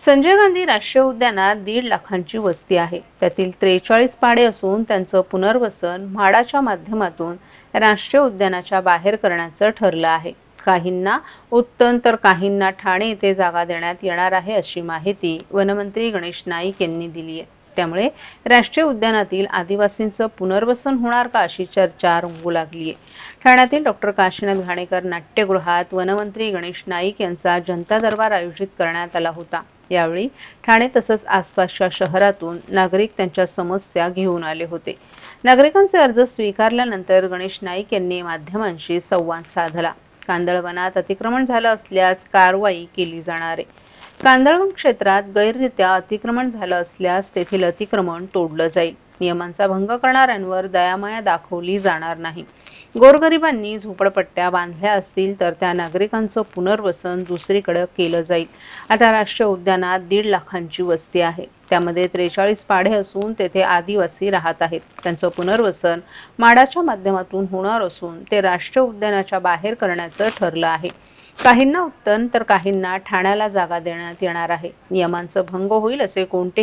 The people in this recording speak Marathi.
संजय गांधी राष्ट्रीय उद्यानात दीड लाखांची वस्ती आहे. त्यातील त्रेचाळीस पाडे असून त्यांचं पुनर्वसन म्हाडाच्या माध्यमातून राष्ट्रीय उद्यानाच्या बाहेर करण्याचं ठरलं आहे. काहींना उत्तन तर काहींना ठाणे येथे जागा देण्यात येणार आहे अशी माहिती वनमंत्री गणेश नाईक यांनी दिली आहे. त्यामुळे राष्ट्रीय उद्यानातील आदिवासींचं पुनर्वसन होणार का अशी चर्चा रंगू लागली आहे. ठाण्यातील डॉक्टर काशीनाथ घाणेकर नाट्यगृहात वनमंत्री गणेश नाईक यांचा जनता दरबार आयोजित करण्यात आला होता. यावेळी ठाणे तसंच आसपासच्या शहरातून नागरिक त्यांच्या समस्या घेऊन आले होते. नागरिकांचे अर्ज स्वीकारल्यानंतर गणेश नाईक यांनी माध्यमांशी संवाद साधला. कांदळवनात अतिक्रमण झालं असल्यास कारवाई केली जाणार आहे. कांदळवन क्षेत्रात गैररित्या अतिक्रमण झालं असल्यास तेथील अतिक्रमण तोडलं जाईल. नियमांचा भंग करणाऱ्यांवर दयामाया दाखवली जाणार नाही. गोरगरिबांनी झोपडपट्ट्या बांधल्या असतील तर त्या नागरिकांचं पुनर्वसन दुसरीकडे केलं जाईल. आता राष्ट्रीय उद्यानात दीड लाखांची वस्ती आहे. त्यामध्ये त्रेचाळीस पाढे असून तेथे आदिवासी राहत आहेत. त्यांचं पुनर्वसन माडाच्या माध्यमातून होणार असून ते राष्ट्रीय उद्यानाच्या बाहेर करण्याचं ठरलं आहे. काहींना उत्तन तर काहींना ठाण्याला जागा देण्यात येणार आहे. नियमांचं भंग होईल असे कोणते